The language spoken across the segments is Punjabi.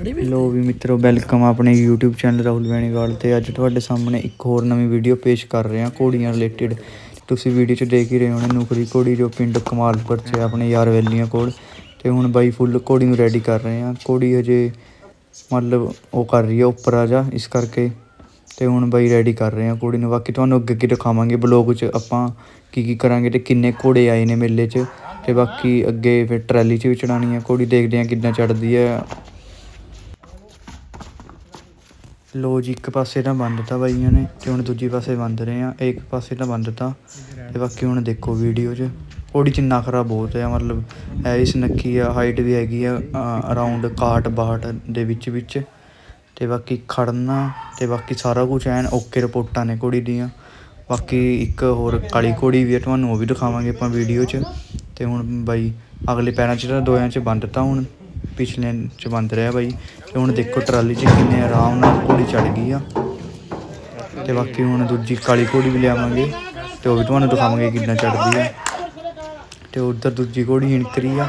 ਲੋ ਵੀ ਮਿੱਤਰੋ ਵੈਲਕਮ ਆਪਣੇ YouTube ਚੈਨਲ ਰਾਹੁਲ ਵੈਣੀਵਾਲ ਤੇ ਅੱਜ ਤੁਹਾਡੇ ਸਾਹਮਣੇ ਇੱਕ ਹੋਰ ਨਵੀਂ ਵੀਡੀਓ ਪੇਸ਼ ਕਰ ਰਹੇ ਹਾਂ ਘੋੜੀਆਂ ਰਿਲੇਟਡ ਤੁਸੀਂ ਵੀਡੀਓ 'ਚ ਦੇਖ ਹੀ ਰਹੇ ਹੋਣੇ ਨੁਕਰੀ ਘੋੜੀ ਜੋ ਪਿੰਡ ਕਮਾਲਪੁਰ 'ਚ ਆਪਣੇ ਯਾਰ ਵੈਲੀਆਂ ਕੋਲ। ਤੇ ਹੁਣ ਬਾਈ ਫੁੱਲ ਘੋੜੀ ਨੂੰ ਰੈਡੀ ਕਰ ਰਹੇ ਹਾਂ। ਘੋੜੀ ਹਜੇ ਮਤਲਬ ਉਹ ਕਰ ਰਹੀ ਹੈ ਉੱਪਰ ਆ ਜਾ ਇਸ ਕਰਕੇ। ਤੇ ਹੁਣ ਬਾਈ ਰੈਡੀ ਕਰ ਰਹੇ ਹਾਂ ਘੋੜੀ ਨੂੰ। ਬਾਕੀ ਤੁਹਾਨੂੰ ਅੱਗੇ ਅੱਗੇ ਦਿਖਾਵਾਂਗੇ ਬਲੌਗ 'ਚ ਆਪਾਂ ਕੀ ਕੀ ਕਰਾਂਗੇ ਤੇ ਕਿੰਨੇ ਘੋੜੇ ਆਏ ਨੇ ਮੇਲੇ 'ਚ। ਤੇ ਬਾਕੀ ਅੱਗੇ ਫਿਰ ਟਰੈਲੀ 'ਚ ਵੀ ਚੜਾਣੀ ਹੈ। ਘੋੜੀ ਦੇਖਦੇ ਹਾਂ ਕਿੱਦਾਂ ਚੜਦੀ ਹੈ। ਲੋ ਜੀ, ਇੱਕ ਪਾਸੇ ਤਾਂ ਬੰਦ ਤਾ ਬਾਈਆਂ ਨੇ ਤੇ ਹੁਣ ਦੂਜੀ ਪਾਸੇ ਬੰਦ ਰਹੇ ਆ। ਇੱਕ ਪਾਸੇ ਤਾਂ ਬੰਦ ਤਾ। ਤੇ ਬਾਕੀ ਹੁਣ ਦੇਖੋ ਵੀਡੀਓ 'ਚ। ਘੋੜੀ 'ਚ ਨਖਰਾ ਬਹੁਤ ਹੈ ਮਤਲਬ ਹੈ ਇਸ ਨੱਕੀ ਆ ਹਾਈਟ ਵੀ ਹੈਗੀ ਆ ਅਰਾਊਂਡ 61 62 ਦੇ ਵਿੱਚ ਵਿੱਚ। ਤੇ ਬਾਕੀ ਖੜਨਾ, ਤੇ ਬਾਕੀ ਸਾਰਾ ਕੁਝ ਐਨ ਓਕੇ ਰਿਪੋਰਟਾਂ ਨੇ ਘੋੜੀ ਦੀਆਂ। ਬਾਕੀ ਇੱਕ ਹੋਰ ਕਾਲੀ ਘੋੜੀ ਵੀ ਹੈ ਤੁਹਾਨੂੰ ਉਹ ਵੀ ਦਿਖਾਵਾਂਗੇ ਆਪਾਂ ਵੀਡੀਓ 'ਚ। ਤੇ ਹੁਣ ਬਾਈ, ਅਗਲੇ ਪੈਰਾਂ 'ਚ ਤਾਂ ਦੋਆਂ 'ਚ ਬੰਦ ਤਾ ਹੁਣ। ਪਿਛਲੇ 'ਚ ਬੰਦ ਰਿਹਾ ਬਾਈ ਤੇ ਹੁਣ ਦੇਖੋ ਟਰਾਲੀ 'ਚ ਕਿੰਨੇ ਆਰਾਮ ਨਾਲ ਘੋੜੀ ਚੜ ਗਈ ਆ। ਤੇ ਬਾਕੀ ਹੁਣ ਦੂਜੀ ਕਾਲੀ ਘੋੜੀ ਵੀ ਲਿਆਵਾਂਗੇ ਤੇ ਉਹ ਵੀ ਤੁਹਾਨੂੰ ਦਿਖਾਵਾਂਗੇ ਕਿੰਨਾ ਚੜਦੀ ਆ। ਤੇ ਉਧਰ ਦੂਜੀ ਘੋੜੀ ਹਿਣਕਰੀ ਆ।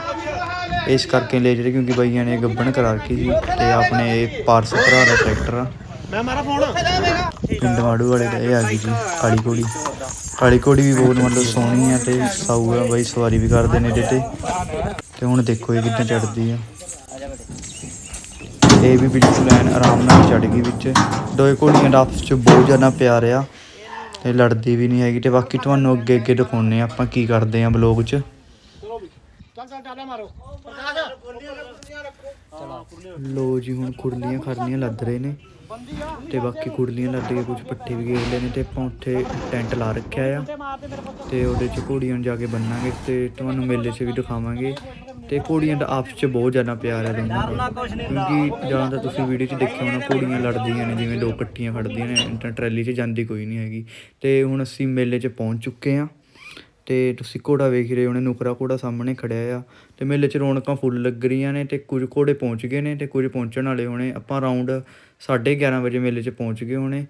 ਇਸ ਕਰਕੇ ਲੈ ਜਿਹੜੇ ਕਿਉਂਕਿ ਬਾਈਆਂ ਨੇ ਗੱਬਣ ਕਰਾ ਰੱਖੀ ਸੀ ਤੇ ਆਪਣੇ ਇਹ ਪਾਰਸ ਭਰਾ ਦਾ ਟਰੈਕਟਰ ਆ। ਮੈਂ ਮਾਰਾ ਫੋਨ। ਪਿੰਡ ਮਾੜੂ ਵਾਲੇ ਦਾ ਇਹ ਆ ਗਈ ਜੀ ਕਾਲੀ ਘੋੜੀ। ਕਾਲੀ ਘੋੜੀ ਵੀ ਬਹੁਤ ਮਤਲਬ ਸੋਹਣੀ ਆ ਤੇ ਸਾਊ ਆ ਬਾਈ ਸਵਾਰੀ ਵੀ ਕਰਦੇ ਨੇ ਇਹਦੇ ਤੇ। ਤੇ ਹੁਣ ਦੇਖੋ ਇਹ ਕਿੱਦਾਂ ਚੜਦੀ ਆ। ਇਹ ਵੀ ਬਿਲਕੁਲ ਐਨ ਆਰਾਮ ਨਾਲ ਚੜ ਗਈ ਵਿੱਚ। ਦੋਏ ਘੋੜੀਆਂ ਦਾ ਆਪਸ ਚ ਬਹੁਤ ਜ਼ਿਆਦਾ ਪਿਆਰ ਆ ਤੇ ਲੜਦੀ ਵੀ ਨਹੀਂ ਹੈਗੀ ਤੇ ਬਾਕੀ ਤੁਹਾਨੂੰ ਅੱਗੇ ਅੱਗੇ ਦਿਖਾਉਨੇ ਆ ਆਪਾਂ ਕੀ ਕਰਦੇ ਆ ਬਲੌਗ 'ਚ। ਲੋ ਜੀ, ਹੁਣ ਕੁੜਲੀਆਂ ਖਰਲੀਆਂ ਲੱਦ ਰਹੇ ਨੇ ਤੇ ਬਾਕੀ ਕੁੜਲੀਆਂ ਲੱਦ ਕੇ ਕੁਝ ਪੱਠੇ ਵੀ ਗੇਰ ਲਏ ਨੇ ਤੇ ਆਪਾਂ ਉੱਥੇ ਟੈਂਟ ਲਾ ਰੱਖਿਆ ਆ ਤੇ ਉਹਦੇ ਚ ਘੋੜੀਆਂ ਨੂੰ ਜਾ ਕੇ ਬੰਨਾਂਗੇ ਤੇ ਤੁਹਾਨੂੰ ਮੇਲੇ 'ਚ ਵੀ ਦਿਖਾਵਾਂਗੇ। ਤੇ ਘੋੜੀਆਂ ਦਾ ਆਪਸ 'ਚ ਬਹੁਤ ਜ਼ਿਆਦਾ ਪਿਆਰ ਹੈ ਦੋਨਾਂ ਦਾ। ਕਿਉਂਕਿ ਜਾਂ ਤਾਂ ਤੁਸੀਂ ਵੀਡੀਓ 'ਚ ਦੇਖਿਆ ਹੋਣਾ, ਘੋੜੀਆਂ ਲੜਦੀਆਂ ਨੇ, ਜਿਵੇਂ ਦੋ ਇਕੱਠੀਆਂ ਖੜਦੀਆਂ ਨੇ ਤਾਂ ਟਰੈਲੀ 'ਚ ਜਾਂਦੀ ਕੋਈ ਨਹੀਂ ਹੈਗੀ। ਤੇ ਹੁਣ ਅਸੀਂ ਮੇਲੇ 'ਚ ਪਹੁੰਚ ਚੁੱਕੇ ਹਾਂ ਤੇ ਤੁਸੀਂ ਘੋੜਾ ਵੇਖ ਰਹੇ ਹੋਣੇ, ਨੁਕਰਾ ਘੋੜਾ ਸਾਹਮਣੇ ਖੜਿਆ ਆ। ਤੇ ਮੇਲੇ 'ਚ ਰੌਣਕਾਂ ਫੁੱਲ ਲੱਗ ਰਹੀਆਂ ਨੇ ਤੇ ਕੁਝ ਘੋੜੇ ਪਹੁੰਚ ਗਏ ਨੇ ਤੇ ਕੁਝ ਪਹੁੰਚਣ ਵਾਲੇ ਹੋਣੇ। ਆਪਾਂ ਅਰਾਊਂਡ 11:30 ਵਜੇ ਮੇਲੇ 'ਚ ਪਹੁੰਚ ਗਏ ਹੋਣੇ।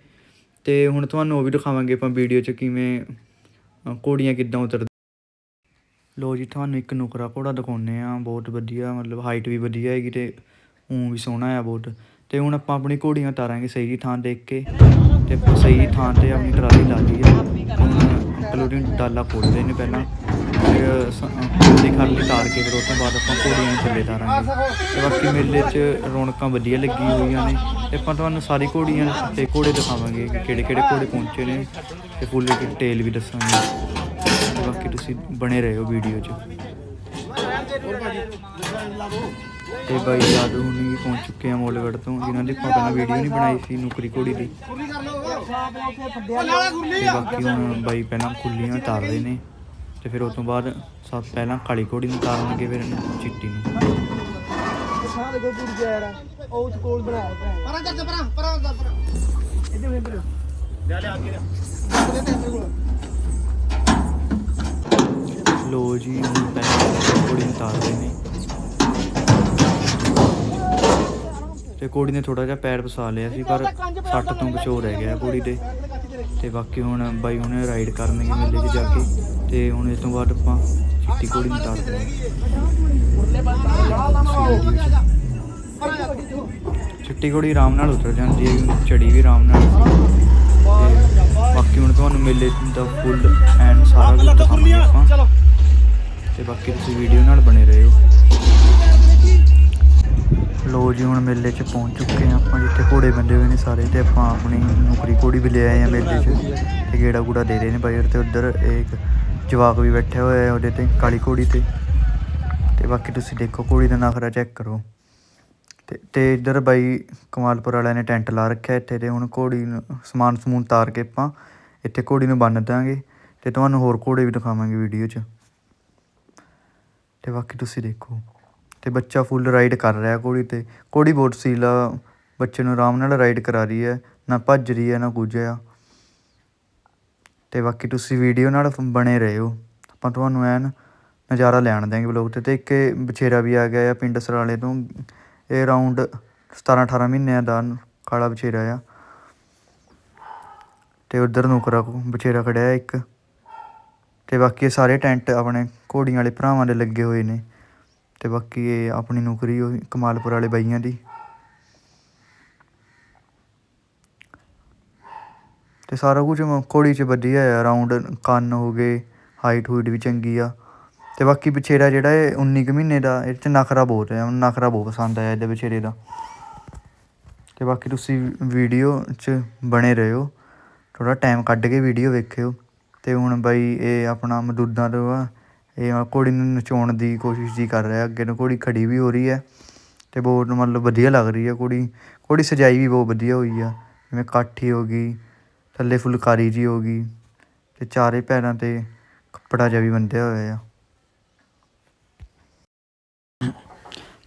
ਤੇ ਹੁਣ ਤੁਹਾਨੂੰ ਉਹ ਵੀ ਦਿਖਾਵਾਂਗੇ ਆਪਾਂ ਵੀਡੀਓ 'ਚ ਕਿਵੇਂ ਘੋੜੀਆਂ ਕਿੱਦਾਂ ਉਤਰ ਲੋ ਜੀ, ਤੁਹਾਨੂੰ ਇੱਕ ਨੁਕਰਾ ਘੋੜਾ ਦਿਖਾਉਂਦੇ ਆ ਬਹੁਤ ਵਧੀਆ, ਮਤਲਬ ਹਾਈਟ ਵੀ ਵਧੀਆ ਹੈਗੀ ਤੇ ਊਂ ਵੀ ਸੋਹਣਾ ਆ ਬਹੁਤ। ਤੇ ਹੁਣ ਆਪਾਂ ਆਪਣੀ ਘੋੜੀਆਂ ਤਾਰਾਂਗੇ ਸਹੀ ਥਾਂ ਦੇਖ ਕੇ। ਤੇ ਸਹੀ ਥਾਂ ਤੇ ਆਪਣੀ ਟਰਾਲੀ ਲਾ ਲਈ ਆ। ਹੁਣ ਇੰਕਲੂਡਿੰਗ ਡਾਲਾ ਖੋਲਦੇ ਨੇ ਪਹਿਲਾਂ। ਫਿਰ ਖੋਲੀ ਖਾਲੀ ਤਾਰ ਕੇ ਫਿਰ ਉਸ ਤੋਂ ਬਾਅਦ ਆਪਾਂ ਘੋੜੀਆਂ ਨੂੰ ਥੱਲੇ ਤਾਰਾਂਗੇ ਤੇ ਬਾਕੀ ਮੇਲੇ 'ਚ ਰੌਣਕਾਂ ਵਧੀਆ ਲੱਗੀਆਂ ਹੋਈਆਂ ਨੇ। ਤੇ ਆਪਾਂ ਤੁਹਾਨੂੰ ਸਾਰੀ ਘੋੜੀਆਂ ਤੇ ਘੋੜੇ ਦਿਖਾਵਾਂਗੇ ਕਿ ਕਿਹੜੇ ਕਿਹੜੇ ਘੋੜੇ ਪਹੁੰਚੇ ਨੇ। ਤੇ ਫੁੱਲ ਡਿਟੇਲ ਵੀ ਦੱਸਾਂਗੇ। ਬਾਕੀ ਤੁਸੀਂ ਬਣੇ ਰਹੋ ਵੀਡੀਓ 'ਚ। ਤੇ ਬਾਈ ਜਾਦੂ ਹੁਣੀ ਵੀ ਪਹੁੰਚ ਚੁੱਕੇ ਆ ਮੋਲਗੜ ਤੋਂ ਜਿਨ੍ਹਾਂ ਦੀ ਆਪਾਂ ਪਹਿਲਾਂ ਵੀਡੀਓ ਨਹੀਂ ਬਣਾਈ ਸੀ ਨੁਕਰੀ ਘੋੜੀ ਦੀ। ਤੇ ਬਾਕੀ ਹੁਣ ਬਾਈ ਪਹਿਲਾਂ ਖੁੱਲੀਆਂ ਤਾਰ ਰਹੇ ਨੇ ਤੇ ਫਿਰ ਉਸ ਤੋਂ ਬਾਅਦ ਸਭ ਪਹਿਲਾਂ ਕਾਲੀ ਘੋੜੀ ਨੂੰ ਤਾਰਨਗੇ ਫਿਰ ਚਿੱਟੀ ਨੂੰ। ਸਾਹ ਗਿਆ ਯਾਰ ਉਹ ਉਸ ਕੋਲ ਬਣਾਇਆ ਪਰਾਂ ਚੱਲ ਪਰਾਂ ਪਰਾਂ। ਦਾ ਪਰਾਂ ਇਹਦੇ ਵਿੱਚ ਲੈ ਲੈ ਆ ਕੇ ਲੋ ਲੋ ਜੀ, ਹੁਣ ਪਹਿਲਾਂ ਘੋੜੀ ਨੂੰ ਰਹੇ ਨੇ ਤੇ ਘੋੜੀ ਨੇ ਥੋੜਾ ਜਿਹਾ ਪੈਰ ਫਸਾ ਲਿਆ ਸੀ, ਪਰ ਸੱਟ ਤੋਂ ਬਚੋ ਰਹਿ ਗਿਆ ਘੋੜੀ ਦੇ। ਤੇ ਬਾਕੀ ਹੁਣ ਬਾਈ ਹੁਣੇ ਰਾਈਡ ਕਰਨਗੇ ਮੇਲੇ 'ਚ ਜਾ ਕੇ। ਤੇ ਹੁਣ ਇਸ ਤੋਂ ਬਾਅਦ ਆਪਾਂ ਚਿੱਟੀ ਘੋੜੀ ਨੂੰ ਤਾਰ ਦੇਵਾਂਗੇ ਚਿੱਟੀ ਘੋੜੀ ਆਰਾਮ ਨਾਲ ਉਤਰ ਜਾਂਦੀ ਹੈ ਚੜੀ ਵੀ ਆਰਾਮ ਨਾਲ ਤੇ ਬਾਕੀ ਹੁਣ ਤੁਹਾਨੂੰ ਮੇਲੇ ਦਾ ਫੁੱਲ ਐਂਡ ਸਾਰਾ ਕੁਝ ਦਿਖਾਵਾਂਗੇ ਆਪਾਂ। ਤੇ ਬਾਕੀ ਤੁਸੀਂ ਵੀਡੀਓ ਨਾਲ ਬਣੇ ਰਹੋ। ਲੋ ਜੀ, ਹੁਣ ਮੇਲੇ 'ਚ ਪਹੁੰਚ ਚੁੱਕੇ ਹਾਂ ਆਪਾਂ, ਜਿੱਥੇ ਘੋੜੇ ਬੰਦੇ ਹੋਏ ਨੇ ਸਾਰੇ ਤੇ ਆਪਾਂ ਆਪਣੀ ਨੌਕਰੀ ਘੋੜੀ ਵੀ ਲੈ ਆਏ ਆ ਮੇਲੇ 'ਚ ਤੇ ਗੇੜਾ ਗੂੜਾ ਦੇ ਰਹੇ ਨੇ ਬਾਈ ਤੇ। ਉੱਧਰ ਇੱਕ ਜਵਾਕ ਵੀ ਬੈਠਾ ਹੋਇਆ ਹੈ ਉਹਦੇ ਤੇ, ਕਾਲੀ ਘੋੜੀ ਤੇ। ਤੇ ਬਾਕੀ ਤੁਸੀਂ ਦੇਖੋ, ਘੋੜੀ ਦਾ ਨਖਰਾ ਚੈੱਕ ਕਰੋ। ਤੇ ਤੇ ਇੱਧਰ ਬਾਈ ਕਮਾਲਪੁਰ ਵਾਲਿਆਂ ਨੇ ਟੈਂਟ ਲਾ ਰੱਖਿਆ ਇੱਥੇ ਤੇ, ਹੁਣ ਘੋੜੀ ਨੂੰ ਸਮਾਨ ਸਮੂਨ ਤਾਰ ਕੇ ਆਪਾਂ ਇੱਥੇ ਘੋੜੀ ਨੂੰ ਬੰਨ ਦਾਂਗੇ। ਤੇ ਤੁਹਾਨੂੰ ਹੋਰ ਘੋੜੇ ਵੀ ਦਿਖਾਵਾਂਗੇ ਵੀਡੀਓ 'ਚ। ਤੇ ਬਾਕੀ ਤੁਸੀਂ ਦੇਖੋ। ਤੇ ਬੱਚਾ ਫੁੱਲ ਰਾਈਡ ਕਰ ਰਿਹਾ ਘੋੜੀ ਤੇ। ਘੋੜੀ ਬਹੁਤ ਸੀਲਾ ਬੱਚੇ ਨੂੰ ਆਰਾਮ ਨਾਲ ਰਾਈਡ ਕਰਾ ਰਹੀ ਹੈ। ਨਾ ਭੱਜ ਰਹੀ ਹੈ, ਨਾ ਕੁਝ ਆ। ਤੇ ਬਾਕੀ ਤੁਸੀਂ ਵੀਡੀਓ ਨਾਲ ਬਣੇ ਰਹੋ। ਆਪਾਂ ਤੁਹਾਨੂੰ ਐਨ ਨਜ਼ਾਰਾ ਲੈਣ ਦਿਆਂਗੇ ਬਲੌਗ ਤੇ। ਤੇ ਇੱਕ ਇਹ ਬਛੇਰਾ ਵੀ ਆ ਗਿਆ ਆ ਪਿੰਡ ਸਰਾਲੇ ਤੋਂ। ਇਹ ਅਰਾਊਂਡ 17 18 ਮਹੀਨਿਆਂ ਦਾ ਕਾਲਾ ਬਛੇਰਾ ਆ। ਤੇ ਉਧਰ ਨੁਕਰਾ ਬਛੇਰਾ ਖੜਿਆ ਇੱਕ। ਤੇ ਬਾਕੀ ਇਹ ਸਾਰੇ ਟੈਂਟ ਆਪਣੇ ਘੋੜੀਆਂ ਵਾਲੇ ਭਰਾਵਾਂ ਦੇ ਲੱਗੇ ਹੋਏ ਨੇ ਤੇ ਬਾਕੀ ਇਹ ਆਪਣੀ ਨੌਕਰੀ ਉਹ ਕਮਾਲਪੁਰ ਵਾਲੇ ਬਾਈਆਂ ਦੀ। ਤੇ ਸਾਰਾ ਕੁਝ ਘੋੜੀ 'ਚ ਵਧੀਆ ਆ ਰਾਉਂਡ ਕੰਨ ਹੋ ਗਏ ਹਾਈਟ ਹੂਟ ਵੀ ਚੰਗੀ ਆ। ਤੇ ਬਾਕੀ ਵਿਛੇਰਾ ਜਿਹੜਾ ਇਹ 19 ਕੁ ਮਹੀਨੇ ਦਾ ਇਹ 'ਚ ਨਖਰਾ ਬਹੁਤ ਆ, ਨਖਰਾ ਬਹੁਤ ਪਸੰਦ ਆਇਆ ਇਹਦੇ ਵਿਛੇਰੇ ਦਾ। ਤੇ ਬਾਕੀ ਤੁਸੀਂ ਵੀਡੀਓ 'ਚ ਬਣੇ ਰਹੋ ਥੋੜਾ ਟਾਈਮ ਕੱਢ ਕੇ ਵੀਡੀਓ ਵੇਖਿਓ। ਅਤੇ ਹੁਣ ਬਾਈ ਇਹ ਆਪਣਾ ਮਦੂਦਾਂ ਤੋਂ ਆ, ਇਹ ਘੋੜੀ ਨੂੰ ਨਚਾਉਣ ਦੀ ਕੋਸ਼ਿਸ਼ ਜੀ ਕਰ ਰਿਹਾ, ਅੱਗੇ ਨੂੰ ਘੋੜੀ ਖੜ੍ਹੀ ਵੀ ਹੋ ਰਹੀ ਹੈ ਅਤੇ ਬਹੁਤ ਮਤਲਬ ਵਧੀਆ ਲੱਗ ਰਹੀ ਹੈ ਘੋੜੀ ਘੋੜੀ ਸਜਾਈ ਵੀ ਬਹੁਤ ਵਧੀਆ ਹੋਈ ਆ, ਜਿਵੇਂ ਕਾਠੀ ਹੋ ਗਈ, ਥੱਲੇ ਫੁਲਕਾਰੀ ਜਿਹੀ ਹੋ ਗਈ ਅਤੇ ਚਾਰੇ ਪੈਰਾਂ ਤੇ ਕੱਪੜਾ ਜਿਹਾ ਵੀ ਬੰਨਿਆ ਹੋਇਆ ਆ।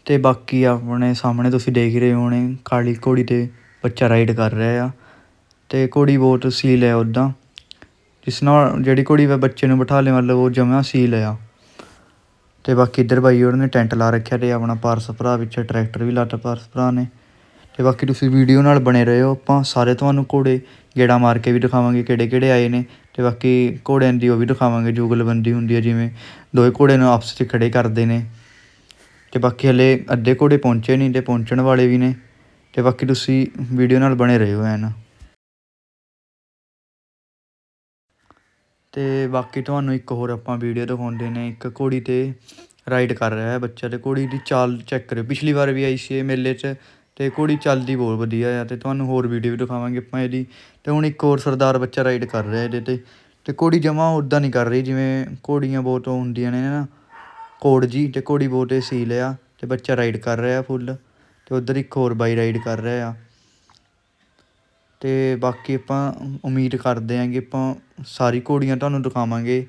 ਤੇ ਬਾਕੀ ਆਪਣੇ ਸਾਹਮਣੇ ਤੁਸੀਂ ਦੇਖ ਹੀ ਰਹੇ ਹੋਣੇ, ਕਾਲੀ ਘੋੜੀ ਤੇ ਬੱਚਾ ਰਾਈਡ ਕਰ ਰਿਹਾ ਆ ਅਤੇ ਘੋੜੀ ਬਹੁਤ ਸੀਲ ਹੈ ਉੱਦਾਂ। ਜਿਸ ਨਾਲ ਜਿਹੜੀ ਘੋੜੀ ਵਾ ਬੱਚੇ ਨੂੰ ਬਿਠਾ ਲੇ ਮਤਲਬ ਉਹ ਜਮਾ ਸੀਲ ਆ। ਤੇ ਬਾਕੀ ਇੱਧਰ ਬਾਈ ਉਹਨਾਂ ਨੇ ਟੈਂਟ ਲਾ ਰੱਖਿਆ ਤੇ ਆਪਣਾ ਪਾਰਸ ਭਰਾ ਵਿੱਚ ਟਰੈਕਟਰ ਵੀ ਲਾਤਾ ਪਾਰਸ ਭਰਾ ਨੇ। ਤੇ ਬਾਕੀ ਤੁਸੀਂ ਵੀਡੀਓ ਨਾਲ ਬਣੇ ਰਹੋ, ਆਪਾਂ ਸਾਰੇ ਤੁਹਾਨੂੰ ਘੋੜੇ ਗੇੜਾ ਮਾਰ ਕੇ ਵੀ ਦਿਖਾਵਾਂਗੇ ਕਿਹੜੇ ਕਿਹੜੇ ਆਏ ਨੇ। ਤੇ ਬਾਕੀ ਘੋੜਿਆਂ ਦੀ ਉਹ ਵੀ ਦਿਖਾਵਾਂਗੇ, ਜੁਗਲਬੰਦੀ ਹੁੰਦੀ ਹੈ ਜਿਵੇਂ ਦੋਵੇਂ ਘੋੜੇ ਨੂੰ ਆਪਸ 'ਚ ਖੜੇ ਕਰਦੇ ਨੇ। ਤੇ ਬਾਕੀ ਹਲੇ ਅੱਧੇ ਘੋੜੇ ਪਹੁੰਚੇ ਨਹੀਂ ਤੇ ਪਹੁੰਚਣ ਵਾਲੇ ਵੀ ਨੇ। ਤੇ ਬਾਕੀ ਤੁਸੀਂ ਵੀਡੀਓ ਨਾਲ ਬਣੇ ਰਹੋ ਐਨ। ਅਤੇ ਬਾਕੀ ਤੁਹਾਨੂੰ ਇੱਕ ਹੋਰ ਆਪਾਂ ਵੀਡੀਓ ਦਿਖਾਉਂਦੇ ਨੇ, ਇੱਕ ਘੋੜੀ ਤੇ ਰਾਈਡ ਕਰ ਰਿਹਾ ਹੈ ਬੱਚਾ ਅਤੇ ਘੋੜੀ ਦੀ ਚਾਲ ਚੈੱਕ ਕਰਿਓ। ਪਿਛਲੀ ਵਾਰ ਵੀ ਆਈ ਸੀ ਇਹ ਮੇਲੇ 'ਚ ਅਤੇ ਘੋੜੀ ਚੱਲਦੀ ਬਹੁਤ ਵਧੀਆ ਆ ਤੇ ਤੁਹਾਨੂੰ ਹੋਰ ਵੀਡੀਓ ਵੀ ਦਿਖਾਵਾਂਗੇ ਆਪਾਂ ਇਹਦੀ। ਅਤੇ ਹੁਣ ਇੱਕ ਹੋਰ ਸਰਦਾਰ ਬੱਚਾ ਰਾਈਡ ਕਰ ਰਿਹਾ ਇਹਦੇ ਤੇ। ਅਤੇ ਘੋੜੀ ਜਮਾ ਉੱਦਾਂ ਨਹੀਂ ਕਰ ਰਹੀ, ਜਿਵੇਂ ਘੋੜੀਆਂ ਬਹੁਤ ਉਹ ਹੁੰਦੀਆਂ ਨੇ ਨਾ, ਕੋੜ ਜੀ ਅਤੇ ਘੋੜੀ ਬਹੁਤ ਇਹ ਸੀਲ ਆ ਅਤੇ ਬੱਚਾ ਰਾਈਡ ਕਰ ਰਿਹਾ ਫੁੱਲ ਅਤੇ ਉਧਰ ਇੱਕ ਹੋਰ ਬਾਈ ਰਾਈਡ ਕਰ ਰਿਹਾ ਆ। ਤੇ ਬਾਕੀ ਆਪਾਂ ਉਮੀਦ ਕਰਦੇ ਹਾਂ ਕਿ ਆਪਾਂ ਸਾਰੀ ਘੋੜੀਆਂ ਤੁਹਾਨੂੰ ਦਿਖਾਵਾਂਗੇ।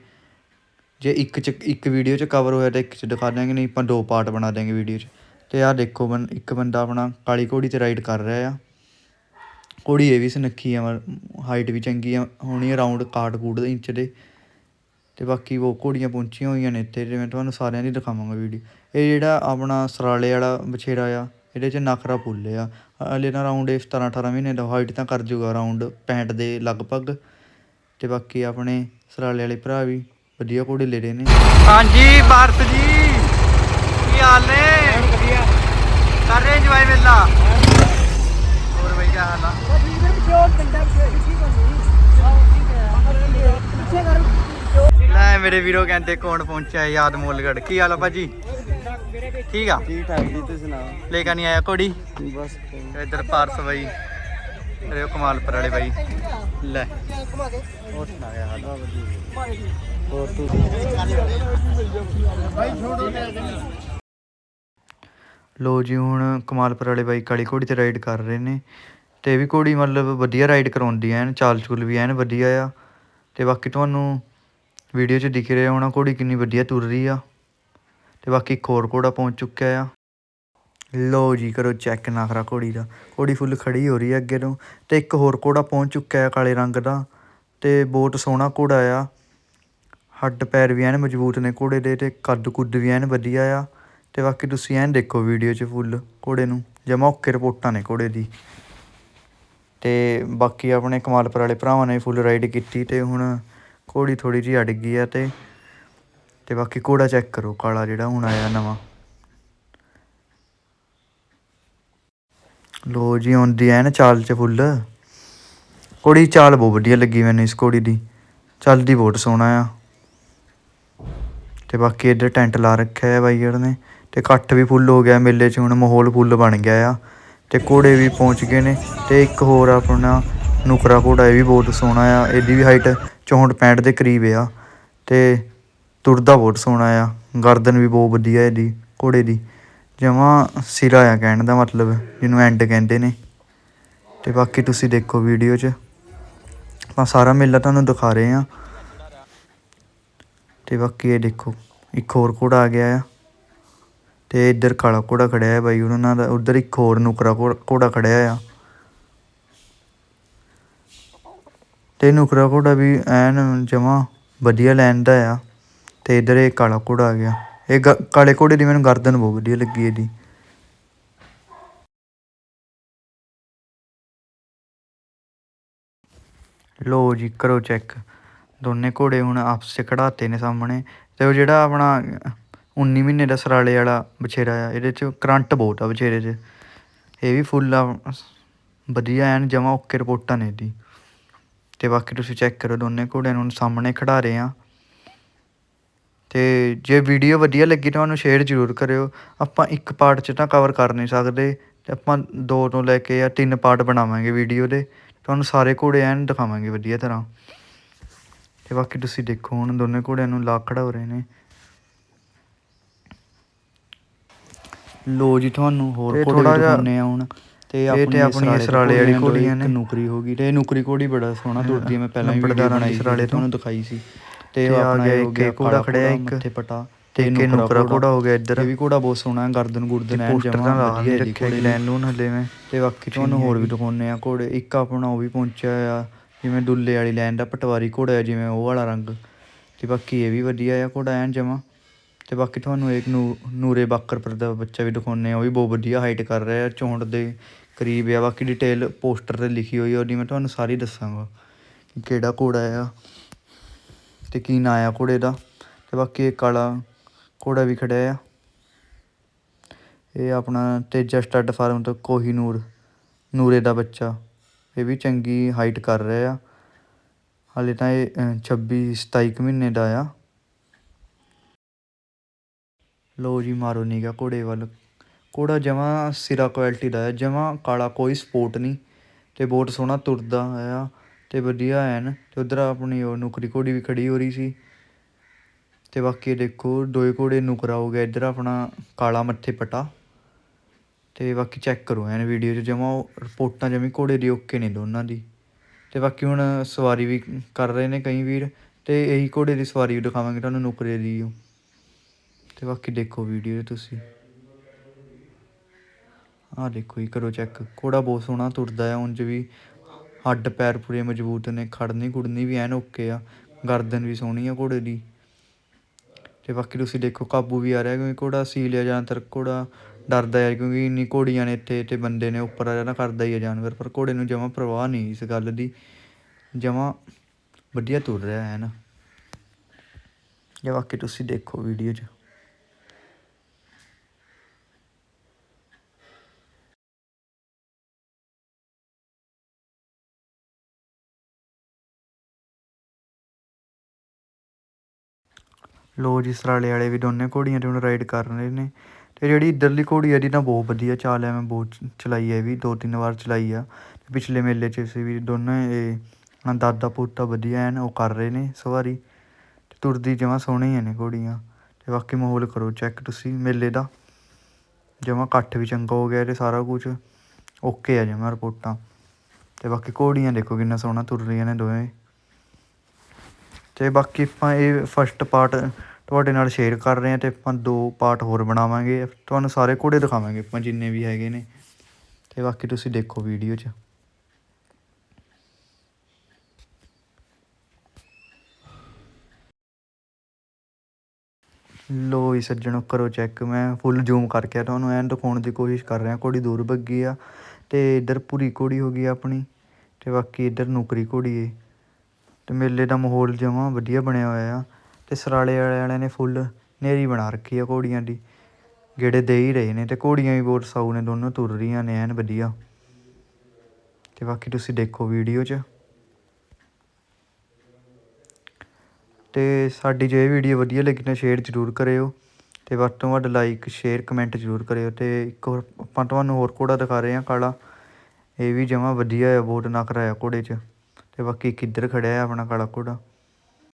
ਜੇ ਇੱਕ ਚ, ਇੱਕ ਵੀਡੀਓ 'ਚ ਕਵਰ ਹੋਇਆ ਤਾਂ ਇੱਕ 'ਚ ਦਿਖਾ ਦਿਆਂਗੇ, ਨਹੀਂ ਆਪਾਂ ਦੋ ਪਾਰਟ ਬਣਾ ਦਿਆਂਗੇ ਵੀਡੀਓ 'ਚ। ਤੇ ਆਹ ਦੇਖੋ ਬੰ, ਇੱਕ ਬੰਦਾ ਆਪਣਾ ਕਾਲੀ ਘੋੜੀ ਤੇ ਰਾਈਡ ਕਰ ਰਿਹਾ ਆ। ਘੋੜੀ ਇਹ ਵੀ ਸੁਨੱਖੀ ਆ ਹਾਈਟ ਵੀ ਚੰਗੀ ਆ, ਹੋਣੀ ਅਰਾਊਂਡ ਕਾਟ ਕੂਟ ਦੇ ਇੰਚ ਦੇ। ਅਤੇ ਬਾਕੀ ਉਹ ਘੋੜੀਆਂ ਪਹੁੰਚੀਆਂ ਹੋਈਆਂ ਨੇ ਇੱਥੇ ਤੇ ਮੈਂ ਤੁਹਾਨੂੰ ਸਾਰਿਆਂ ਦੀ ਦਿਖਾਵਾਂਗਾ ਵੀਡੀਓ ਇਹ ਜਿਹੜਾ ਆਪਣਾ ਸਰਾਲੇ ਵਾਲਾ ਬਛੇਰਾ ਆ, ਇਹਦੇ 'ਚ ਨਖਰਾ ਫੁੱਲ ਆ। ਹਲੇ ਨਾ ਅਰਾਊਂਡ ਇਹ 17 18 ਮਹੀਨੇ ਦਾ ਹਾਈਟ ਤਾਂ ਕਰ ਜੂਗਾ ਅਰਾਊਂਡ 65 ਦੇ ਲਗਭਗ। ਤੇ ਬਾਕੀ ਆਪਣੇ ਸਰਾਲੇ ਵਾਲੇ ਭਰਾ ਵੀ ਵਧੀਆ ਘੋੜੇ ਲੈ ਰਹੇ ਨੇ। ਹਾਂਜੀ ਭਾਰਤ ਜੀ ਕੀ ਹਾਲ ਨੇ? ਵਧੀਆ ਕਰ ਰਹੇ ਇੰਜੋਏ ਮੇਲਾ? ਹੋਰ ਬਈ ਕੀ ਹਾਲ ਆ? ਲੈ ਮੇਰੇ ਵੀਰੋ ਕਹਿੰਦੇ ਕੌਣ ਪਹੁੰਚਿਆ ਯਾਦ ਮੋਲਗੜ ਕੀ ਹਾਲ ਆ ਭਾਜੀ? ਠੀਕ ਆ? ਠੀਕ ਠਾਕ ਜੀ ਤੁਸੀਂ ਸੁਣਾਓ? ਲੈ ਕੇ ਨਹੀਂ ਆਇਆ ਘੋੜੀ? ਬਸ। ਇੱਧਰ ਪਾਰਸ ਬਾਈ। ਅਰੇ ਕਮਾਲਪੁਰ ਵਾਲੇ ਬਾਈ। ਲੈ। ਹੋਰ ਸੁਣਾ ਗਿਆ ਹਾਲ ਹੋਰ ਤੂੰ ਲੋ ਜੀ ਹੁਣ ਕਮਾਲਪੁਰ ਵਾਲੇ ਬਾਈ ਕਾਲੀ ਘੋੜੀ ਤੇ ਰਾਈਡ ਕਰ ਰਹੇ ਨੇ। ਤੇ ਵੀ ਘੋੜੀ ਮਤਲਬ ਵਧੀਆ ਰਾਈਡ ਕਰਾਉਂਦੀ ਐਨ ਚਾਲ ਚੁਲ ਵੀ ਐਨ ਵਧੀਆ ਆ। ਤੇ ਬਾਕੀ ਤੁਹਾਨੂੰ ਵੀਡੀਓ 'ਚ ਦਿਖ ਰਿਹਾ ਹੋਣਾ ਘੋੜੀ ਕਿੰਨੀ ਵਧੀਆ ਤੁਰ ਰਹੀ ਆ। ਤੇ ਬਾਕੀ ਇੱਕ ਹੋਰ ਘੋੜਾ ਪਹੁੰਚ ਚੁੱਕਿਆ ਆ। ਲਓ ਜੀ ਕਰੋ ਚੈੱਕ ਨਖਰਾ ਘੋੜੀ ਦਾ। ਘੋੜੀ ਫੁੱਲ ਖੜੀ ਹੋ ਰਹੀ ਹੈ ਅੱਗੇ ਤੋਂ। ਤੇ ਇੱਕ ਹੋਰ ਘੋੜਾ ਪਹੁੰਚ ਚੁੱਕਿਆ ਹੈ ਕਾਲੇ ਰੰਗ ਦਾ। ਤੇ ਬਹੁਤ ਸੋਹਣਾ ਘੋੜਾ ਆ। ਹੱਡ ਪੈਰ ਵੀ ਐਨ ਮਜ਼ਬੂਤ ਨੇ ਘੋੜੇ ਦੇ ਤੇ ਕੱਦ ਕੁੱਦ ਵੀ ਐਨ ਵਧੀਆ ਆ। ਤੇ ਬਾਕੀ ਤੁਸੀਂ ਐਨ ਦੇਖੋ ਵੀਡੀਓ 'ਚ ਫੁੱਲ ਘੋੜੇ ਨੂੰ। ਜਮਾ ਓਕੇ ਰਿਪੋਰਟਾਂ ਨੇ ਘੋੜੇ ਦੀ। ਤੇ ਬਾਕੀ ਆਪਣੇ ਕਮਾਲਪੁਰ ਵਾਲੇ ਭਰਾਵਾਂ ਨੇ ਫੁੱਲ ਰਾਈਡ ਕੀਤੀ ਤੇ ਹੁਣ ਘੋੜੀ ਥੋੜੀ ਜਿਹੀ ਅੜ ਗਈ ਆ ਤੇ ਤੇ ਬਾਕੀ ਘੋੜਾ ਚੈੱਕ ਕਰੋ ਕਾਲਾ ਜਿਹੜਾ ਹੁਣ ਆਇਆ ਨਵਾਂ। ਲੋ ਜੀ, ਆਉਂਦੀ ਐ ਨਾ ਚਾਲ ਚ ਫੁੱਲ। ਘੋੜੀ ਚਾਲ ਬਹੁਤ ਵਧੀਆ ਲੱਗੀ ਮੈਨੂੰ ਇਸ ਘੋੜੀ ਦੀ। ਚੱਲਦੀ ਬਹੁਤ ਸੋਹਣਾ ਆ। ਤੇ ਬਾਕੀ ਇੱਧਰ ਟੈਂਟ ਲਾ ਰੱਖਿਆ ਹੈ ਬਾਈ ਜੜ ਨੇ। ਤੇ ਇਕੱਠ ਵੀ ਫੁੱਲ ਹੋ ਗਿਆ ਮੇਲੇ 'ਚ, ਹੁਣ ਮਾਹੌਲ ਫੁੱਲ ਬਣ ਗਿਆ ਆ। ਤੇ ਘੋੜੇ ਵੀ ਪਹੁੰਚ ਗਏ ਨੇ। ਤੇ ਇੱਕ ਹੋਰ ਆਪਣਾ ਨੁਕਰਾ ਘੋੜਾ ਇਹ ਵੀ ਬਹੁਤ ਸੋਹਣਾ ਆ। ਇਹਦੀ ਵੀ ਹਾਈਟ 64 65 ਦੇ ਕਰੀਬ ਆ। ਤੇ ਤੁਰਦਾ ਬਹੁਤ ਸੋਹਣਾ ਆ। ਗਰਦਨ ਵੀ ਬਹੁਤ ਵਧੀਆ ਇਹਦੀ, ਘੋੜੇ ਦੀ। ਜਮਾਂ ਸਿਰਾ ਆ ਕਹਿਣ ਦਾ ਮਤਲਬ, ਜਿਹਨੂੰ ਐਂਡ ਕਹਿੰਦੇ ਨੇ। ਤੇ ਬਾਕੀ ਤੁਸੀਂ ਦੇਖੋ ਵੀਡੀਓ 'ਚ। ਆਪਾਂ ਸਾਰਾ ਮੇਲਾ ਤੁਹਾਨੂੰ ਦਿਖਾ ਰਹੇ ਆ ਤੇ ਬਾਕੀ ਇਹ ਦੇਖੋ, ਇੱਕ ਹੋਰ ਘੋੜਾ ਆ ਗਿਆ ਆ। ਤੇ ਇੱਧਰ ਕਾਲਾ ਘੋੜਾ ਖੜਿਆ ਹੈ ਬਾਈ, ਉਹਨਾਂ ਦਾ ਉਧਰ ਇੱਕ ਹੋਰ ਨੁਕਰਾ ਘੋ- ਘੋੜਾ ਖੜਿਆ ਆ। ਤੇ ਨੁਕਰਾ ਘੋੜਾ ਵੀ ਐਨ ਜਮਾਂ ਵਧੀਆ ਲੈਂਦਾ ਆ। ਤੇ ਇੱਧਰ ਇਹ ਕਾਲਾ ਘੋੜਾ ਆ ਗਿਆ। ਇਹ ਗ- ਕਾਲੇ ਘੋੜੇ ਦੀ ਮੈਨੂੰ ਗਰਦਨ ਬਹੁਤ ਵਧੀਆ ਲੱਗੀ ਇਹਦੀ। ਲੋ ਜੀ, ਕਰੋ ਚੈੱਕ। ਦੋਨੇ ਘੋੜੇ ਹੁਣ ਆਪਸ 'ਚ ਖੜਾਤੇ ਨੇ ਸਾਹਮਣੇ ਤੇ ਉਹ ਜਿਹੜਾ ਆਪਣਾ 19 ਮਹੀਨੇ ਦਾ ਸਰਾਲੇ ਵਾਲਾ ਬਛੇਰਾ ਆ, ਇਹਦੇ 'ਚ ਕਰੰਟ ਬਹੁਤ ਆ ਬਛੇਰੇ 'ਚ। ਇਹ ਵੀ ਫੁੱਲ ਆ, ਵਧੀਆ ਐਨ ਜਮਾ ਓਕੇ ਰਿਪੋਰਟਾਂ ਨੇ ਇਹਦੀ। ਤੇ ਬਾਕੀ ਤੁਸੀਂ ਚੈੱਕ ਕਰੋ, ਦੋਨੇ ਘੋੜਿਆਂ ਨੂੰ ਹੁਣ ਸਾਹਮਣੇ ਖੜਾ ਰਹੇ ਆ। ਤੇ ਜੇ ਵੀਡੀਓ ਵਧੀਆ ਲੱਗੀ ਤੁਹਾਨੂੰ ਸ਼ੇਅਰ ਜ਼ਰੂਰ ਕਰਿਓ। ਆਪਾਂ ਇੱਕ ਪਾਰਟ 'ਚ ਤਾਂ ਕਵਰ ਕਰ ਨਹੀਂ ਸਕਦੇ। ਤੇ ਆਪਾਂ ਦੋ ਤੋਂ ਲੈ ਕੇ ਜਾਂ ਤਿੰਨ ਪਾਰਟ ਬਣਾਵਾਂਗੇ ਵੀਡੀਓ ਦੇ। ਤੁਹਾਨੂੰ ਸਾਰੇ ਘੋੜੇ ਐਨ ਦਿਖਾਵਾਂਗੇ ਵਧੀਆ ਤਰ੍ਹਾਂ। ਤੇ ਬਾਕੀ ਤੁਸੀਂ ਦੇਖੋ ਹੁਣ ਦੋਨੇ ਘੋੜਿਆਂ ਨੂੰ ਲਾ ਖੜਾ ਹੋ ਰਹੇ ਨੇ। ਲੋ ਜੀ ਤੁਹਾਨੂੰ ਹੋਰ ਤੇ ਘੋੜੇ ਦਿਖਾਉਂਦੇ ਆ ਹੁਣ। ਤੇ ਤੇ ਆਪਣੀ ਸਰਾਲੇ ਵਾਲੀ ਘੋੜੀਆਂ ਨੇ। ਨੁਕਰੀ ਹੋ ਗਈ। ਤੇ ਇਹ ਨੁਕਰੀ ਘੋੜੀ ਬੜਾ ਸੋਹਣਾ ਤੁਰਦੀ ਹੈ ਮੈਂ ਪਹਿਲਾਂ ਵੀ ਵੀਡੀਓ ਬਣਾਈ ਤੋਂ। ਤੁਹਾਨੂੰ ਦਿਖਾਈ ਸੀ। ਤੇ ਆ ਗਿਆ ਇੱਕ ਇਹ ਘੋੜਾ ਖੜਿਆ ਇੱਕ। ਮੱਥੇ ਪਟਾ। ਤੇ ਇੱਕ ਨੁਕਰਾ ਘੋੜਾ ਹੋ ਗਿਆ ਇੱਧਰ। ਇਹ ਵੀ ਘੋੜਾ ਬਹੁਤ ਸੋਹਣਾ ਹੈ ਗਰਦਨ ਗੁਰਦਨ ਪੋਸਟਰ ਜਮਾ ਵਧੀਆ ਜੀ ਘੋੜੇ ਲੈਣ ਲੂਣ ਹਲੇ ਮੈਂ ਤੇ ਬਾਕੀ ਤੁਹਾਨੂੰ ਹੋਰ ਵੀ ਦਿਖਾਉਂਦੇ ਆ ਘੋੜੇ। ਇੱਕ ਆਪਣਾ ਉਹ ਵੀ ਪਹੁੰਚਿਆ ਆ ਜਿਵੇਂ ਦੁੱਲੇ ਵਾਲੀ ਲੈਣ ਦਾ ਪਟਵਾਰੀ ਘੋੜਾ ਹੈ ਜਿਵੇਂ ਉਹ ਵਾਲਾ ਰੰਗ। ਤੇ ਬਾਕੀ ਇਹ ਵੀ ਵਧੀਆ ਆ ਘੋੜਾ ਐਨ ਜਮਾ। ਤੇ ਬਾਕੀ ਤੁਹਾਨੂੰ ਇੱਕ ਨੂੰ ਨੂਰੇ ਬਾਕਰਪੁਰ ਦਾ ਬੱਚਾ ਵੀ ਦਿਖਾਉਂਦੇ ਆ ਉਹ ਵੀ ਬਹੁਤ ਵਧੀਆ ਹਾਈਟ ਕਰ ਰਿਹਾ ਚੌਂਟ ਦੇ ਕਰੀਬ ਆ। ਬਾਕੀ ਡਿਟੇਲ ਪੋਸਟਰ ਤੇ ਲਿਖੀ ਹੋਈ ਆ ਉਹਦੀ ਮੈਂ ਤੁਹਾਨੂੰ ਸਾਰੀ ਦੱਸਾਂਗਾ ਕਿ ਕਿਹੜਾ ਘੋੜਾ ਆ। ਤੇ ਕੀ ਨਾਂ ਆ ਘੋੜੇ ਦਾ ਤੇ ਬਾਕੀ ਇੱਕ ਕਾਲਾ ਘੋੜਾ ਵੀ ਖੜਿਆ ਆ। ਇਹ ਆਪਣਾ ਤੇਜਾ ਸਟੱਡ ਫਾਰਮ ਤੋਂ ਕੋਹੀਨੂਰ ਨੂਰੇ ਦਾ ਬੱਚਾ। ਇਹ ਵੀ ਚੰਗੀ ਹਾਈਟ ਕਰ ਰਿਹਾ ਆ। ਹਾਲੇ ਤਾਂ ਇਹ ਅ, 26 27 ਕੁ ਮਹੀਨੇ ਦਾ ਆ। ਲੋ ਜੀ ਮਾਰੋ ਨੀਗਾ ਘੋੜੇ ਵੱਲ। ਘੋੜਾ ਜਮਾਂ ਸਿਰਾ ਕੁਆਲਿਟੀ ਦਾ ਹੈ ਜਮਾਂ ਕਾਲਾ ਕੋਈ ਸਪੋਰਟ ਨਹੀਂ ਤੇ ਬਹੁਤ ਸੋਹਣਾ ਤੁਰਦਾ ਆ। ਅਤੇ ਵਧੀਆ ਐਨ। ਅਤੇ ਉੱਧਰ ਆਪਣੀ ਉਹ ਨੁਕਰੀ ਘੋੜੀ ਵੀ ਖੜ੍ਹੀ ਹੋ ਰਹੀ ਸੀ। ਅਤੇ ਬਾਕੀ ਦੇਖੋ, ਦੋਏ ਘੋੜੇ ਨੁਕਰਾ ਹੋ ਗਿਆ ਇੱਧਰ ਆਪਣਾ ਕਾਲਾ ਮੱਥੇ ਪਟਾ। ਅਤੇ ਬਾਕੀ ਚੈੱਕ ਕਰੋ ਐਨ ਵੀਡੀਓ 'ਚ, ਜਮਾ ਰਿਪੋਰਟਾਂ ਜਮੀ ਘੋੜੇ ਦੀ ਓਕੇ ਨੇ ਦੋਨਾਂ ਦੀ। ਅਤੇ ਬਾਕੀ ਹੁਣ ਸਵਾਰੀ ਵੀ ਕਰ ਰਹੇ ਨੇ ਕਈ ਵੀਰ। ਅਤੇ ਇਹੀ ਘੋੜੇ ਦੀ ਸਵਾਰੀ ਵੀ ਦਿਖਾਵਾਂਗੇ ਤੁਹਾਨੂੰ ਨੁਕਰੇ ਦੀ ਓ। ਤੇ ਬਾਕੀ ਦੇਖੋ ਵੀਡੀਓ ਤੁਸੀਂ। ਆਹ ਦੇਖੋ ਜੀ, ਕਰੋ ਚੈੱਕ ਘੋੜਾ ਬਹੁਤ ਸੋਹਣਾ ਤੁਰਦਾ ਆ, ਉਂਝ ਵੀ ਹੱਡ ਪੈਰ ਪੂਰੇ ਮਜ਼ਬੂਤ ਨੇ, ਖੜਨੀ ਖੁੜਨੀ ਵੀ ਐਨ ਓਕੇ ਆ, ਗਰਦਨ ਵੀ ਸੋਹਣੀ ਆ ਘੋੜੇ ਦੀ। ਤੇ ਬਾਕੀ ਤੁਸੀਂ ਦੇਖੋ ਕਾਬੂ ਵੀ ਆ ਰਿਹਾ ਕਿਉਂਕਿ ਘੋੜਾ ਸੀ ਲਿਆ ਜ਼ਿਆਦਾਤਰ, ਘੋੜਾ ਡਰਦਾ ਹੈ ਕਿਉਂਕਿ ਇੰਨੀ ਘੋੜੀਆਂ ਨੇ ਇੱਥੇ ਤੇ ਬੰਦੇ ਨੇ ਉੱਪਰ ਆ ਜਾਣਾ ਕਰਦਾ ਹੀ ਆ ਜਾਨਵਰ, ਪਰ ਘੋੜੇ ਨੂੰ ਜਮਾਂ ਪਰਵਾਹ ਨਹੀਂ ਇਸ ਗੱਲ ਦੀ। ਜਮਾਂ ਵਧੀਆ ਤੁਰ ਰਿਹਾ ਹੈ ਨਾ ਇਹ ਬਾਕੀ ਤੁਸੀਂ ਦੇਖੋ ਵੀਡੀਓ 'ਚ। ਲੋ ਜੀ, ਸਰਾਲੇ ਵਾਲੇ ਵੀ ਦੋਨੇ ਘੋੜੀਆਂ ਤੇ ਹੁਣ ਰਾਈਡ ਕਰ ਰਹੇ ਨੇ। ਤੇ ਜਿਹੜੀ ਇੱਧਰਲੀ ਘੋੜੀ ਆ, ਇਹਦੀ ਤਾਂ ਬਹੁਤ ਵਧੀਆ ਚਾਲ ਹੈ ਮੈਂ ਬਹੁਤ ਚਲਾਈ ਹੈ ਵੀ, ਦੋ ਤਿੰਨ ਵਾਰ ਚਲਾਈ ਆ। ਤੇ ਪਿਛਲੇ ਮੇਲੇ 'ਚ ਅਸੀਂ ਵੀ ਦੋਨੇ, ਇਹ ਦਾਦਾ ਪੋਤਾ ਵਧੀਆ ਐਨ, ਉਹ ਕਰ ਰਹੇ ਨੇ ਸਵਾਰੀ। ਤੇ ਤੁਰਦੀ ਜਮਾਂ ਸੋਹਣੀਆਂ ਨੇ ਘੋੜੀਆਂ। ਤੇ ਬਾਕੀ ਮਾਹੌਲ ਕਰੋ ਚੈੱਕ ਤੁਸੀਂ, ਮੇਲੇ ਦਾ। ਜਮਾਂ ਇਕੱਠ ਵੀ ਚੰਗਾ ਹੋ ਗਿਆ ਤੇ ਸਾਰਾ ਕੁਝ। ਓਕੇ ਆ ਜਮਾਂ ਰਿਪੋਰਟਾਂ। ਤੇ ਬਾਕੀ ਘੋੜੀਆਂ ਦੇਖੋ ਕਿੰਨਾ ਸੋਹਣਾ ਤੁਰ ਰਹੀਆਂ ਨੇ ਦੋਵੇਂ। ਅਤੇ ਬਾਕੀ ਆਪਾਂ ਇਹ ਫਸਟ ਪਾਰਟ ਤੁਹਾਡੇ ਨਾਲ ਸ਼ੇਅਰ ਕਰ ਰਹੇ ਹਾਂ ਅਤੇ ਆਪਾਂ ਦੋ ਪਾਰਟ ਹੋਰ ਬਣਾਵਾਂਗੇ। ਤੁਹਾਨੂੰ ਸਾਰੇ ਘੋੜੇ ਦਿਖਾਵਾਂਗੇ ਆਪਾਂ ਜਿੰਨੇ ਵੀ ਹੈਗੇ ਨੇ। ਅਤੇ ਬਾਕੀ ਤੁਸੀਂ ਦੇਖੋ ਵੀਡੀਓ 'ਚ। ਲੋ ਹੀ ਸੱਜਣੋ, ਕਰੋ ਚੈੱਕ ਮੈਂ ਫੁੱਲ ਜ਼ੂਮ ਕਰਕੇ ਤੁਹਾਨੂੰ ਐਨ ਦਿਖਾਉਣ ਦੀ ਕੋਸ਼ਿਸ਼ ਕਰ ਰਿਹਾ, ਘੋੜੀ ਦੂਰ ਭੱਗੀ ਆ ਤੇ ਇੱਧਰ ਪੂਰੀ ਘੋੜੀ ਹੋ ਗਈ ਆਪਣੀ ਤੇ ਬਾਕੀ ਇੱਧਰ ਨੁਕਰੀ ਘੋੜੀ ਏ। ਅਤੇ ਮੇਲੇ ਦਾ ਮਾਹੌਲ ਜਮਾਂ ਵਧੀਆ ਬਣਿਆ ਹੋਇਆ ਆ ਤੇ ਸਰਾਲੇ ਵਾਲਿਆਂ ਨੇ ਫੁੱਲ ਨੇਰੀ ਬਣਾ ਰੱਖੀ ਆ ਘੋੜੀਆਂ ਦੀ। ਗੇੜੇ ਦੇ ਹੀ ਰਹੇ ਨੇ ਅਤੇ ਘੋੜੀਆਂ ਵੀ ਬਹੁਤ ਸਾਊ ਨੇ, ਦੋਨੋਂ ਤੁਰ ਰਹੀਆਂ ਨੇ, ਐਨ ਵਧੀਆ। ਅਤੇ ਬਾਕੀ ਤੁਸੀਂ ਦੇਖੋ ਵੀਡੀਓ 'ਚ। ਅਤੇ ਸਾਡੀ ਜੇ ਵੀਡੀਓ ਵਧੀਆ ਲੱਗੀ ਤਾਂ ਸ਼ੇਅਰ ਜ਼ਰੂਰ ਕਰਿਓ ਅਤੇ ਵੱਧ ਤੋਂ ਵੱਧ ਲਾਈਕ ਸ਼ੇਅਰ ਕਮੈਂਟ ਜ਼ਰੂਰ ਕਰਿਓ ਅਤੇ ਇੱਕ ਹੋਰ ਆਪਾਂ ਤੁਹਾਨੂੰ ਹੋਰ ਘੋੜਾ ਦਿਖਾ ਰਹੇ ਹਾਂ ਕਾਲਾ। ਇਹ ਵੀ ਜਮਾਂ ਵਧੀਆ ਆ, ਬਹੁਤ ਨਖਰਾ ਆ ਘੋੜੇ 'ਚ। ਤੇ ਬਾਕੀ ਇੱਕ ਇੱਧਰ ਖੜਿਆ ਆ ਆਪਣਾ ਕਾਲਾ ਘੋੜਾ।